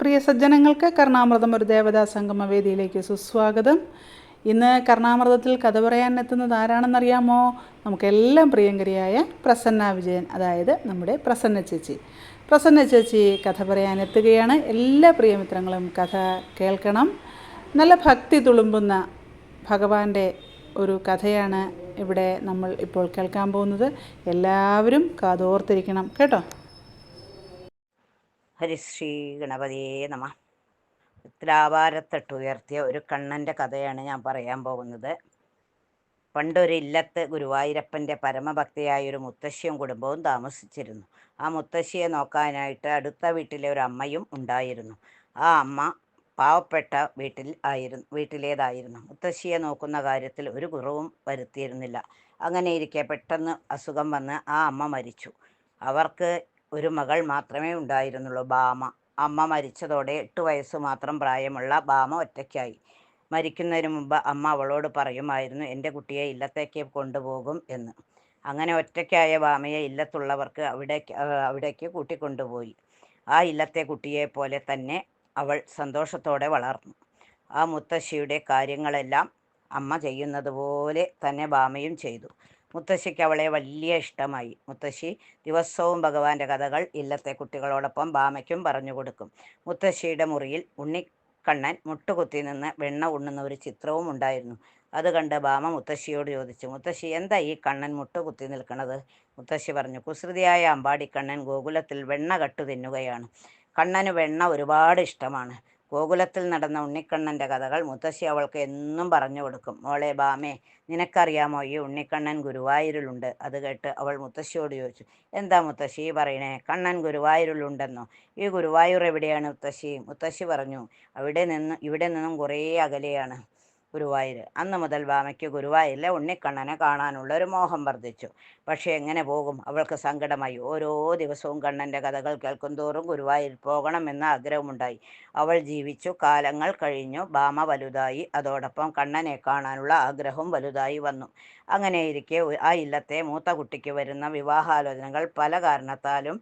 പ്രിയ സജ്ജനങ്ങൾക്ക് കർണാമൃതം ഒരു ദേവതാ സംഗമ വേദിയിലേക്ക് സുസ്വാഗതം. ഇന്ന് കർണാമൃതത്തിൽ കഥ പറയാൻ എത്തുന്നത് ആരാണെന്നറിയാമോ? നമുക്കെല്ലാം പ്രിയങ്കരിയായ പ്രസന്ന വിജയൻ അതായത് നമ്മുടെ പ്രസന്ന ചേച്ചി. പ്രസന്ന ചേച്ചി കഥ പറയാൻ എത്തുകയാണ്. എല്ലാ പ്രിയമിത്രങ്ങളും കഥ കേൾക്കണം. നല്ല ഭക്തി തുളുമ്പുന്ന ഭഗവാന്റെ ഒരു കഥയാണ് ഇവിടെ നമ്മൾ ഇപ്പോൾ കേൾക്കാൻ പോകുന്നത്. എല്ലാവരും കാതോർത്തിരിക്കണം. കേട്ടോ? ഹരിശ്രീ ഗണപതിയേ നമ ഉത്തരാവാരത്തിട്ടുയർത്തിയ ഒരു കണ്ണന്റെ കഥയാണ് ഞാൻ പറയാൻ പോകുന്നത്. പണ്ടൊരു ഇല്ലത്ത് ഗുരുവായൂരപ്പന്റെ പരമഭക്തിയായ ഒരു മുത്തശ്ശിയും കുടുംബവും താമസിച്ചിരുന്നു. ആ മുത്തശ്ശിയെ നോക്കാനായിട്ട് അടുത്ത വീട്ടിലെ ഒരു അമ്മയും ഉണ്ടായിരുന്നു. ആ അമ്മ പാവപ്പെട്ട വീട്ടിൽ ആയിരുന്നു വീട്ടിലേതായിരുന്നു. മുത്തശ്ശിയെ നോക്കുന്ന കാര്യത്തിൽ ഒരു കുറവും വരുത്തിയിരുന്നില്ല. അങ്ങനെ ഇരിക്കെ പെട്ടെന്ന് അസുഖം വന്ന് ആ അമ്മ മരിച്ചു. അവർക്ക് ഒരു മകൾ മാത്രമേ ഉണ്ടായിരുന്നുള്ളൂ. ബാമ. അമ്മ മരിച്ചതോടെ എട്ട് വയസ്സ് മാത്രം പ്രായമുള്ള ബാമ ഒറ്റയ്ക്കായി. മരിക്കുന്നതിന് മുമ്പ് അമ്മ അവളോട് പറയുമായിരുന്നു എന്റെ കുട്ടിയെ ഇല്ലത്തേക്ക് കൊണ്ടുപോകും എന്ന്. അങ്ങനെ ഒറ്റയ്ക്കായ ബാമയെ ഇല്ലത്തുള്ളവർക്ക് അവിടേക്ക് അവിടേക്ക് കൂട്ടിക്കൊണ്ടുപോയി. ആ ഇല്ലത്തെ കുട്ടിയെ പോലെ തന്നെ അവൾ സന്തോഷത്തോടെ വളർന്നു. ആ മുത്തശ്ശിയുടെ കാര്യങ്ങളെല്ലാം അമ്മ ചെയ്യുന്നത് പോലെ തന്നെ ബാമയും ചെയ്തു. മുത്തശ്ശിക്ക് അവളെ വലിയ ഇഷ്ടമായി. മുത്തശ്ശി ദിവസവും ഭഗവാന്റെ കഥകൾ ഇല്ലത്തെ കുട്ടികളോടൊപ്പം ബാമയ്ക്കും പറഞ്ഞു കൊടുക്കും. മുത്തശ്ശിയുടെ മുറിയിൽ ഉണ്ണിക്കണ്ണൻ മുട്ടുകുത്തി നിന്ന് വെണ്ണ ഉണ്ണുന്ന ഒരു ചിത്രവും ഉണ്ടായിരുന്നു. അത് കണ്ട് ബാമ മുത്തശ്ശിയോട് ചോദിച്ചു മുത്തശ്ശി എന്താ ഈ കണ്ണൻ മുട്ടുകുത്തി നിൽക്കുന്നത് മുത്തശ്ശി പറഞ്ഞു കുസൃതിയായ അമ്പാടിക്കണ്ണൻ ഗോകുലത്തിൽ വെണ്ണ കട്ടു തിന്നുകയാണ്. കണ്ണന് വെണ്ണ ഒരുപാട് ഇഷ്ടമാണ്. ഗോകുലത്തിൽ നടന്ന ഉണ്ണിക്കണ്ണന്റെ കഥകൾ മുത്തശ്ശി അവൾക്ക് എന്നും പറഞ്ഞു കൊടുക്കും. മോളെ ബാമേ നിനക്കറിയാമോ? ഈ ഉണ്ണിക്കണ്ണൻ ഗുരുവായൂരിലുണ്ട്. അത് കേട്ട് അവൾ മുത്തശ്ശിയോട് ചോദിച്ചു എന്താ മുത്തശ്ശി പറയണേ? കണ്ണൻ ഗുരുവായൂരിലുണ്ടെന്നോ? ഈ ഗുരുവായൂർ എവിടെയാണ്? മുത്തശ്ശി മുത്തശ്ശി പറഞ്ഞു അവിടെ നിന്ന് ഇവിടെ നിന്നും കുറേ അകലെയാണ്. ഗുരുവായൂർ അന്ന് മുതൽ ഭാമയ്ക്ക് ഗുരുവായൂരിലെ ഉണ്ണിക്കണ്ണനെ കാണാനുള്ള ഒരു മോഹം വർദ്ധിച്ചു. പക്ഷേ എങ്ങനെ പോകും? അവൾക്ക് സങ്കടമായി. ഓരോ ദിവസവും കണ്ണന്റെ കഥകൾ കേൾക്കും തോറും ഗുരുവായൂർ പോകണമെന്ന ആഗ്രഹമുണ്ടായി. അവൾ ജീവിച്ചു കാലങ്ങൾ കഴിഞ്ഞു ഭാമ വലുതായി. അതോടൊപ്പം കണ്ണനെ കാണാനുള്ള ആഗ്രഹവും വലുതായി വന്നു. അങ്ങനെയിരിക്കെ ആ ഇല്ലത്തെ മൂത്ത കുട്ടിക്ക് വരുന്ന വിവാഹാലോചനകൾ പല കാരണത്താലും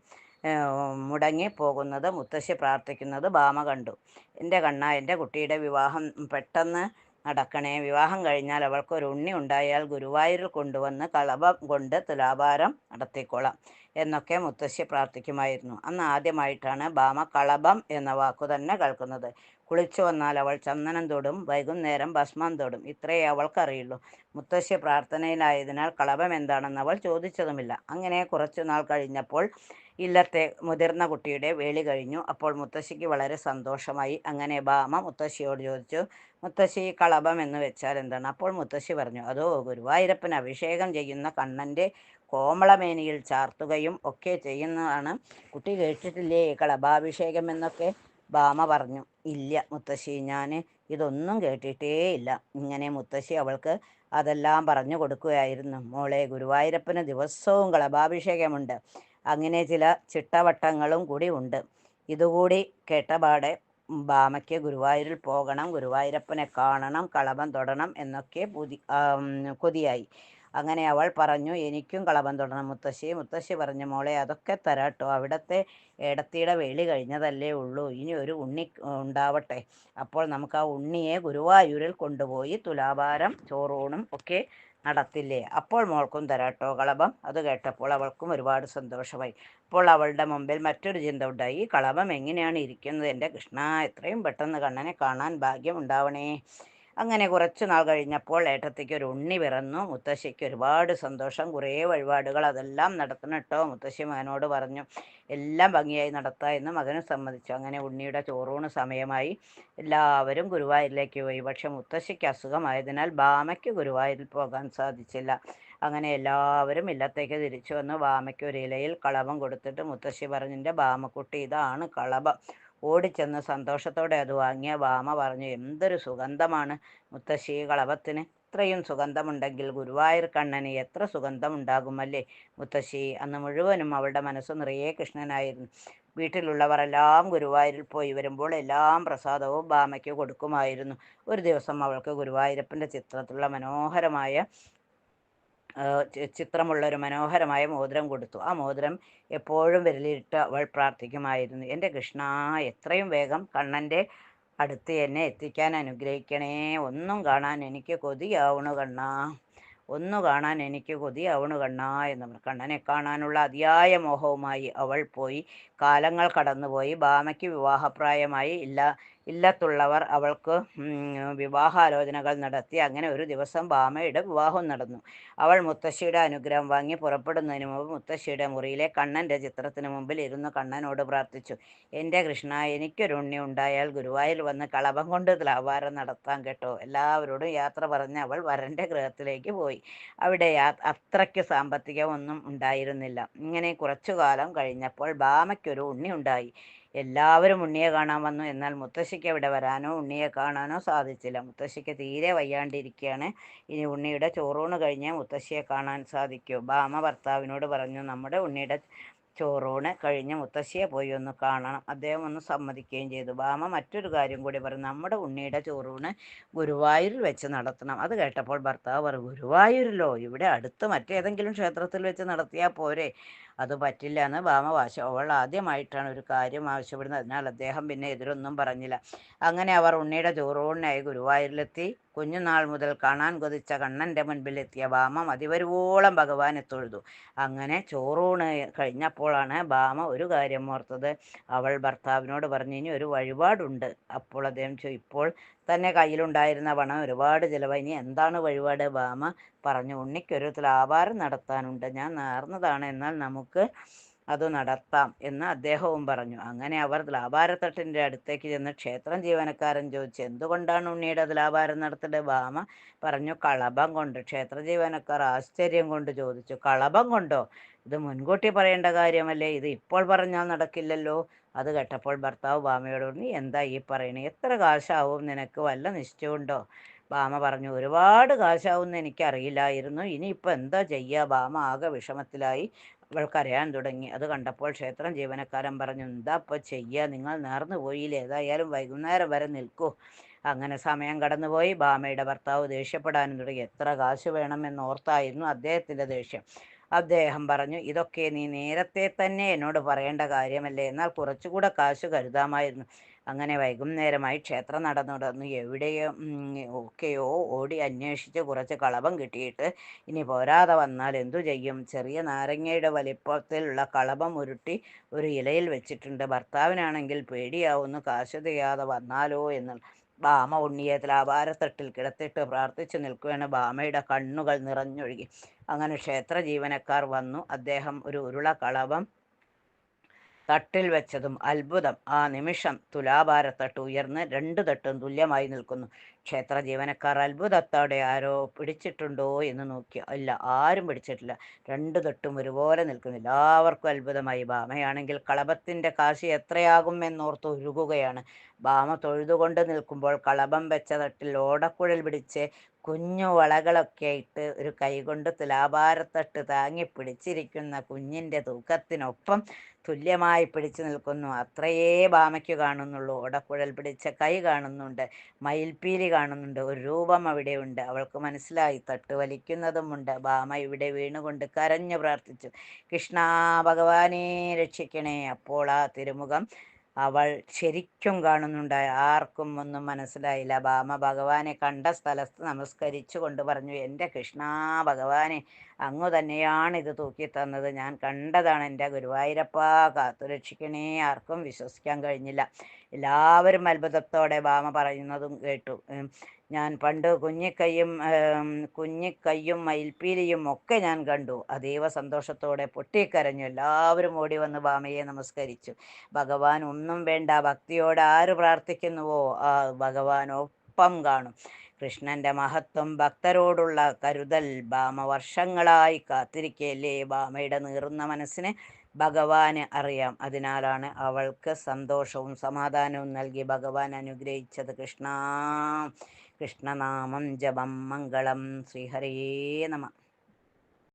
മുടങ്ങി പോകുന്നത് മുത്തശ്ശി പ്രാർത്ഥിക്കുന്നത് ഭാമ കണ്ടു. എന്റെ കണ്ണ എന്റെ കുട്ടിയുടെ വിവാഹം പെട്ടെന്ന് നടക്കണേ. വിവാഹം കഴിഞ്ഞാൽ അവൾക്ക് ഒരു ഉണ്ണി ഉണ്ടായാൽ ഗുരുവായൂരിൽ കൊണ്ടുവന്ന് കളഭം കൊണ്ട് തുലാഭാരം നടത്തിക്കൊള്ളാം എന്നൊക്കെ മുത്തശ്ശി പ്രാർത്ഥിക്കുമായിരുന്നു. അന്ന് ആദ്യമായിട്ടാണ് ബാമ കളഭം എന്ന വാക്കു തന്നെ കേൾക്കുന്നത്. കുളിച്ചു വന്നാൽ അവൾ ചന്ദനം തൊടും വൈകുന്നേരം ഭസ്മം തൊടും. ഇത്രയേ അവൾക്കറിയുള്ളൂ. മുത്തശ്ശി പ്രാർത്ഥനയിലായതിനാൽ കളഭം എന്താണെന്ന് അവൾ ചോദിച്ചതുമില്ല. അങ്ങനെ കുറച്ചു നാൾ കഴിഞ്ഞപ്പോൾ ഇല്ലത്തെ മുതിർന്ന കുട്ടിയുടെ വേളി കഴിഞ്ഞു. അപ്പോൾ മുത്തശ്ശിക്ക് വളരെ സന്തോഷമായി. അങ്ങനെ ബാമ മുത്തശ്ശിയോട് ചോദിച്ചു മുത്തശ്ശി കളഭം എന്ന് വെച്ചാൽ എന്താണ്? അപ്പോൾ മുത്തശ്ശി പറഞ്ഞു അതോ ഗുരുവായൂരപ്പൻ അഭിഷേകം ചെയ്യുന്ന കണ്ണന്റെ കോമളമേനിയിൽ ചാർത്തുകയും ഒക്കെ ചെയ്യുന്നതാണ്. കുട്ടി കേട്ടിട്ടില്ലേ കളഭാഭിഷേകം എന്നൊക്കെ? ബാമ പറഞ്ഞു ഇല്ല മുത്തശ്ശി ഞാൻ ഇതൊന്നും കേട്ടിട്ടേ ഇല്ല. ഇങ്ങനെ മുത്തശ്ശി അവൾക്ക് അതെല്ലാം പറഞ്ഞു കൊടുക്കുകയായിരുന്നു. മോളെ ഗുരുവായൂരപ്പന് ദിവസവും കളഭാഭിഷേകമുണ്ട്. അങ്ങനെ ചില ചിട്ടവട്ടങ്ങളും കൂടി ഉണ്ട്. ഇതുകൂടി കേട്ടപാടെ ബാമയ്ക്ക് ഗുരുവായൂരിൽ പോകണം ഗുരുവായൂരപ്പനെ കാണണം കളവം തൊടണം എന്നൊക്കെ പുതി കൊതിയായി. അങ്ങനെ അവൾ പറഞ്ഞു എനിക്കും കളവം തൊടണം മുത്തശ്ശി. മുത്തശ്ശി പറഞ്ഞു മോളെ അതൊക്കെ തരാട്ടോ. അവിടുത്തെ ഏടത്തിയുടെ വെളി കഴിഞ്ഞതല്ലേ ഉള്ളൂ. ഇനി ഒരു ഉണ്ണി ഉണ്ടാവട്ടെ. അപ്പോൾ നമുക്ക് ആ ഉണ്ണിയെ ഗുരുവായൂരിൽ കൊണ്ടുപോയി തുലാഭാരം ചോറൂണും ഒക്കെ നടത്തില്ലേ? അപ്പോൾ മോൾക്കും തരാട്ടോ കളഭം. അത് കേട്ടപ്പോൾ അവൾക്കും ഒരുപാട് സന്തോഷമായി. അപ്പോൾ അവളുടെ മുമ്പിൽ മറ്റൊരു ചിന്ത ഉണ്ടായി. ഈ കളഭം എങ്ങനെയാണ് ഇരിക്കുന്നത്? എന്റെ കൃഷ്ണ എത്രയും പെട്ടെന്ന് കണ്ണനെ കാണാൻ ഭാഗ്യം ഉണ്ടാവണേ. അങ്ങനെ കുറച്ചു നാൾ കഴിഞ്ഞപ്പോൾ ഏട്ടത്തിക്ക് ഒരു ഉണ്ണി പിറന്നു. മുത്തശ്ശിക്ക് ഒരുപാട് സന്തോഷം. കുറേ വഴിപാടുകൾ അതെല്ലാം നടത്തണം കേട്ടോ. മുത്തശ്ശി മകനോട് പറഞ്ഞു എല്ലാം ഭംഗിയായി നടത്താം എന്ന് മകനും സമ്മതിച്ചു. അങ്ങനെ ഉണ്ണിയുടെ ചോറൂണ് സമയമായി. എല്ലാവരും ഗുരുവായൂരിലേക്ക് പോയി. പക്ഷെ മുത്തശ്ശിക്ക് അസുഖമായതിനാൽ ബാമയ്ക്ക് ഗുരുവായൂരിൽ പോകാൻ സാധിച്ചില്ല. അങ്ങനെ എല്ലാവരും ഇല്ലത്തേക്ക് തിരിച്ചു വന്ന്. ബാമയ്ക്ക് ഒരു ഇലയിൽ കളഭം കൊടുത്തിട്ട് മുത്തശ്ശി പറഞ്ഞിന്റെ ബാമക്കുട്ടി ഇതാണ് കളഭം ഓടിച്ചെന്ന് സന്തോഷത്തോടെ അത് വാങ്ങിയ വാമ പറഞ്ഞു എന്തൊരു സുഗന്ധമാണ് മുത്തശ്ശി കളവത്തിന്. ഇത്രയും സുഗന്ധമുണ്ടെങ്കിൽ ഗുരുവായൂർ കണ്ണന് എത്ര സുഗന്ധമുണ്ടാകുമല്ലേ? മുത്തശ്ശി അന്ന് മുഴുവനും അവളുടെ മനസ്സ് നിറയെ കൃഷ്ണനായിരുന്നു. വീട്ടിലുള്ളവർ എല്ലാം ഗുരുവായൂരിൽ പോയി വരുമ്പോൾ എല്ലാം പ്രസാദവും ബാമയ്ക്ക് കൊടുക്കുമായിരുന്നു. ഒരു ദിവസം അവൾക്ക് ഗുരുവായൂരപ്പന്റെ ചിത്രത്തിലുള്ള മനോഹരമായ ചിത്രമുള്ള ഒരു മനോഹരമായ മോതിരം കൊടുത്തു. ആ മോതിരം എപ്പോഴും വിരലിട്ട് അവൾ പ്രാർത്ഥിക്കുമായിരുന്നു. എന്റെ കൃഷ്ണ എത്രയും വേഗം കണ്ണന്റെ അടുത്ത് എന്നെ എത്തിക്കാൻ അനുഗ്രഹിക്കണേ. ഒന്നും കാണാൻ എനിക്ക് കൊതിയാവണു കണ്ണ. ഒന്നു കാണാൻ എനിക്ക് കൊതിയാവണു കണ്ണ എന്ന് കണ്ണനെ കാണാനുള്ള അതിയായ മോഹവുമായി അവൾ പോയി. കാലങ്ങൾ കടന്നുപോയി. ഭാമയ്ക്ക് വിവാഹപ്രായമായി ഇല്ല. ഇല്ലത്തുള്ളവർ അവൾക്ക് വിവാഹാലോചനകൾ നടത്തി അങ്ങനെ ഒരു ദിവസം ബാമയുടെ വിവാഹം നടന്നു. അവൾ മുത്തശ്ശിയുടെ അനുഗ്രഹം വാങ്ങി പുറപ്പെടുന്നതിന് മുമ്പ് മുത്തശ്ശിയുടെ മുറിയിലെ കണ്ണന്റെ ചിത്രത്തിന് മുമ്പിൽ ഇരുന്ന് കണ്ണനോട് പ്രാർത്ഥിച്ചു. എന്റെ കൃഷ്ണ എനിക്കൊരു ഉണ്ണി ഉണ്ടായാൽ ഗുരുവായൂർ വന്ന് കളഭം കൊണ്ട് ലാവാരം നടത്താൻ കേട്ടോ. എല്ലാവരോടും യാത്ര പറഞ്ഞ് അവൾ വരന്റെ ഗൃഹത്തിലേക്ക് പോയി. അവിടെ അത്രയ്ക്ക് സാമ്പത്തികമൊന്നും ഉണ്ടായിരുന്നില്ല. ഇങ്ങനെ കുറച്ചു കാലം കഴിഞ്ഞപ്പോൾ ബാമയ്ക്കൊരു ഉണ്ണി ഉണ്ടായി. എല്ലാവരും ഉണ്ണിയെ കാണാൻ വന്നു. എന്നാൽ മുത്തശ്ശിക്ക് അവിടെ വരാനോ ഉണ്ണിയെ കാണാനോ സാധിച്ചില്ല. മുത്തശ്ശിക്ക് തീരെ വയ്യാണ്ടിരിക്കുകയാണ് ഇനി ഉണ്ണിയുടെ ചോറൂണ് കഴിഞ്ഞ് മുത്തശ്ശിയെ കാണാൻ സാധിക്കൂ. ബാമ ഭർത്താവിനോട് പറഞ്ഞു നമ്മുടെ ഉണ്ണിയുടെ ചോറൂണ് കഴിഞ്ഞ് മുത്തശ്ശിയെ പോയി ഒന്ന് കാണണം. അദ്ദേഹം ഒന്ന് സമ്മതിക്കുകയും ചെയ്തു. ബാമ മറ്റൊരു കാര്യം കൂടി പറഞ്ഞു നമ്മുടെ ഉണ്ണിയുടെ ചോറൂണ് ഗുരുവായൂരിൽ വെച്ച് നടത്തണം. അത് കേട്ടപ്പോൾ ഭർത്താവ് പറഞ്ഞു ഗുരുവായൂരിലോ? ഇവിടെ അടുത്ത് മറ്റേതെങ്കിലും ക്ഷേത്രത്തിൽ വെച്ച് നടത്തിയാൽ പോരെ. അത് പറ്റില്ല എന്ന് ഭാമ വാശി. അവൾ ആദ്യമായിട്ടാണ് ഒരു കാര്യം ആവശ്യപ്പെടുന്നത്. അതിനാൽ അദ്ദേഹം പിന്നെ എതിരൊന്നും പറഞ്ഞില്ല. അങ്ങനെ അവർ ഉണ്ണിയുടെ ചോറൂണിനായി ഗുരുവായൂരിലെത്തി. കുഞ്ഞുനാൾ മുതൽ കാണാൻ കൊതിച്ച കണ്ണന്റെ മുൻപിലെത്തിയ ഭാമ മതിവരുവോളം ഭഗവാനെ തൊഴുതു അങ്ങനെ ചോറൂണ് കഴിഞ്ഞപ്പോഴാണ് ഭാമ ഒരു കാര്യം ഓർത്തത്. അവൾ ഭർത്താവിനോട് പറഞ്ഞു ഇനി ഒരു വഴിപാടുണ്ട്. അപ്പോൾ അദ്ദേഹം ഇപ്പോൾ തന്നെ കയ്യിലുണ്ടായിരുന്ന പണം ഒരുപാട് ചിലവായി. ഇനി എന്താണ് വഴിപാട്? ഭാമ പറഞ്ഞു. ഉണ്ണിക്കൊരു ആവാരം നടത്താനുണ്ട്. ഞാൻ നേർന്നതാണ്. എന്നാൽ നമുക്ക് അത് നടത്താം എന്ന് അദ്ദേഹവും പറഞ്ഞു. അങ്ങനെ അവർ ലാഭാരത്തട്ടിന്റെ അടുത്തേക്ക് ചെന്ന് ക്ഷേത്രം ജീവനക്കാരൻ ചോദിച്ചു. എന്തുകൊണ്ടാണ് ഉണ്ണിയുടെ ലാഭാരം നടത്തേണ്ടത്? ഭാമ പറഞ്ഞു കളഭം കൊണ്ട്. ക്ഷേത്ര ജീവനക്കാർ ആശ്ചര്യം കൊണ്ട് ചോദിച്ചു കളഭം കൊണ്ടോ? ഇത് മുൻകൂട്ടി പറയേണ്ട കാര്യമല്ലേ? ഇത് ഇപ്പോൾ പറഞ്ഞാൽ നടക്കില്ലല്ലോ. അത് കേട്ടപ്പോൾ ഭർത്താവ് ഭാമയോട് പറഞ്ഞു എന്താ ഈ പറയണേ? എത്ര കാശാവും? നിനക്ക് വല്ല നിശ്ചയമുണ്ടോ? ഭാമ പറഞ്ഞു ഒരുപാട് കാശാവും എനിക്കറിയില്ലായിരുന്നു. ഇനിയിപ്പോൾ എന്താ ചെയ്യുക ഭാമ ആകെ വിഷമത്തിലായി. അവൾക്കറിയാൻ തുടങ്ങി. അത് കണ്ടപ്പോൾ ക്ഷേത്രം ജീവനക്കാരൻ പറഞ്ഞു എന്താ ഇപ്പോൾ ചെയ്യുക നിങ്ങൾ നേർന്നു പോയില്ലേ? ഏതായാലും വൈകുന്നേരം വരെ നിൽക്കൂ. അങ്ങനെ സമയം കടന്നുപോയി. ഭാമയുടെ ഭർത്താവ് ദേഷ്യപ്പെടാനും തുടങ്ങി. എത്ര കാശ് വേണമെന്ന് ഓർത്തായിരുന്നു അദ്ദേഹത്തിന്റെ ദേഷ്യം. അദ്ദേഹം പറഞ്ഞു ഇതൊക്കെ നീ നേരത്തെ തന്നെ എന്നോട് പറയേണ്ട കാര്യമല്ലേ? എന്നാൽ കുറച്ചുകൂടെ കാശ് കരുതാമായിരുന്നു. അങ്ങനെ വൈകുന്നേരമായി ക്ഷേത്രം നടന്നു എവിടെയോ ഒക്കെയോ ഓടി അന്വേഷിച്ച് കുറച്ച് കളവം കിട്ടിയിട്ട് ഇനി പോരാതെ വന്നാൽ എന്തു ചെയ്യും? ചെറിയ നാരങ്ങയുടെ വലിപ്പത്തിലുള്ള കളവം ഉരുട്ടി ഒരു ഇലയിൽ വെച്ചിട്ടുണ്ട്. ഭർത്താവിനാണെങ്കിൽ പേടിയാവുന്നു. കാശ് തികയാതെ വന്നാലോ എന്ന്. ഭാമ ഉണ്ണിയെ വ്യാപാരത്തട്ടിൽ കിടത്തിട്ട് പ്രാർത്ഥിച്ചു നിൽക്കുകയാണ്. ഭാമയുടെ കണ്ണുകൾ നിറഞ്ഞൊഴുകി. അങ്ങനെ ക്ഷേത്ര ജീവനക്കാർ വന്നു. അദ്ദേഹം ഒരു ഉരുള കളഭം തട്ടിൽ വെച്ചതും അത്ഭുതം. ആ നിമിഷം തുലാഭാരത്തട്ട് ഉയർന്ന് രണ്ട് തട്ടും തുല്യമായി നിൽക്കുന്നു. ക്ഷേത്ര ജീവനക്കാർ അത്ഭുതത്തോടെ ആരോ പിടിച്ചിട്ടുണ്ടോ എന്ന് നോക്കി. ഇല്ല ആരും പിടിച്ചിട്ടില്ല. രണ്ട് തട്ടും ഒരുപോലെ നിൽക്കുന്നു. എല്ലാവർക്കും അത്ഭുതമായി. ഭാമയാണെങ്കിൽ കളഭത്തിന്റെ കാശി എത്രയാകും എന്നോർത്ത് ഉരുകുകയാണ്. ഭാമ തൊഴുതുകൊണ്ട് നിൽക്കുമ്പോൾ കളഭം വെച്ച തട്ടിൽ ഓടക്കുഴൽ പിടിച്ച് കുഞ്ഞു വളകളൊക്കെ ഇട്ട് ഒരു കൈകൊണ്ട് തുലാഭാരത്തട്ട് താങ്ങി പിടിച്ചിരിക്കുന്ന കുഞ്ഞിന്റെ തൂക്കത്തിനൊപ്പം തുല്യമായി പിടിച്ചു നിൽക്കുന്നു. അത്രയേ ബാമയ്ക്ക് കാണുന്നുള്ളൂ. ഓടക്കുഴൽ പിടിച്ച കൈ കാണുന്നുണ്ട്. മയിൽപ്പീലി കാണുന്നുണ്ട്. ഒരു രൂപം അവിടെയുണ്ട്. അവൾക്ക് മനസ്സിലായി. തട്ട് വലിക്കുന്നതുമുണ്ട് ബാമ ഇവിടെ വീണുകൊണ്ട് കരഞ്ഞു പ്രാർത്ഥിച്ചു. കൃഷ്ണ ഭഗവാനെ രക്ഷിക്കണേ. അപ്പോൾ ആ തിരുമുഖം അവൾ ശരിക്കും കാണുന്നുണ്ട് ആർക്കും ഒന്നും മനസ്സിലായില്ല. ഭാമ ഭഗവാനെ കണ്ട സ്ഥലത്ത് നമസ്കരിച്ചു കൊണ്ട് പറഞ്ഞു എന്റെ കൃഷ്ണ ഭഗവാനെ അങ്ങു തന്നെയാണ് ഇത് തൂക്കി തന്നത് ഞാൻ കണ്ടതാണ് എന്റെ ഗുരുവായൂരപ്പ കാത്തുരക്ഷിക്കണേ. ആർക്കും വിശ്വസിക്കാൻ കഴിഞ്ഞില്ല. എല്ലാവരും അത്ഭുതത്തോടെ ഭാമ പറയുന്നതും കേട്ടു. ഞാൻ പണ്ട് കുഞ്ഞിക്കൈയും കുഞ്ഞിക്കൈയും മയിൽപ്പീലിയും ഒക്കെ ഞാൻ കണ്ടു. അതീവ സന്തോഷത്തോടെ പൊട്ടിക്കരഞ്ഞു. എല്ലാവരും ഓടി വന്ന് ഭാമയെ നമസ്കരിച്ചു. ഭഗവാൻ ഒന്നും വേണ്ട. ഭക്തിയോടെ ആര് പ്രാർത്ഥിക്കുന്നുവോ? ആ ഭഗവാൻ ഒപ്പം കാണും. കൃഷ്ണന്റെ മഹത്വം ഭക്തരോടുള്ള കരുതൽ. ഭാമ വർഷങ്ങളായി കാത്തിരിക്കയല്ലേ? ഭാമയുടെ നീറുന്ന മനസ്സിന് ഭഗവാന് അറിയാം. അതിനാലാണ് അവൾക്ക് സന്തോഷവും സമാധാനവും നൽകി ഭഗവാൻ അനുഗ്രഹിച്ചത്. കൃഷ്ണ കൃഷ്ണനാമം ജപം മംഗളം. ശ്രീഹരേ നമ.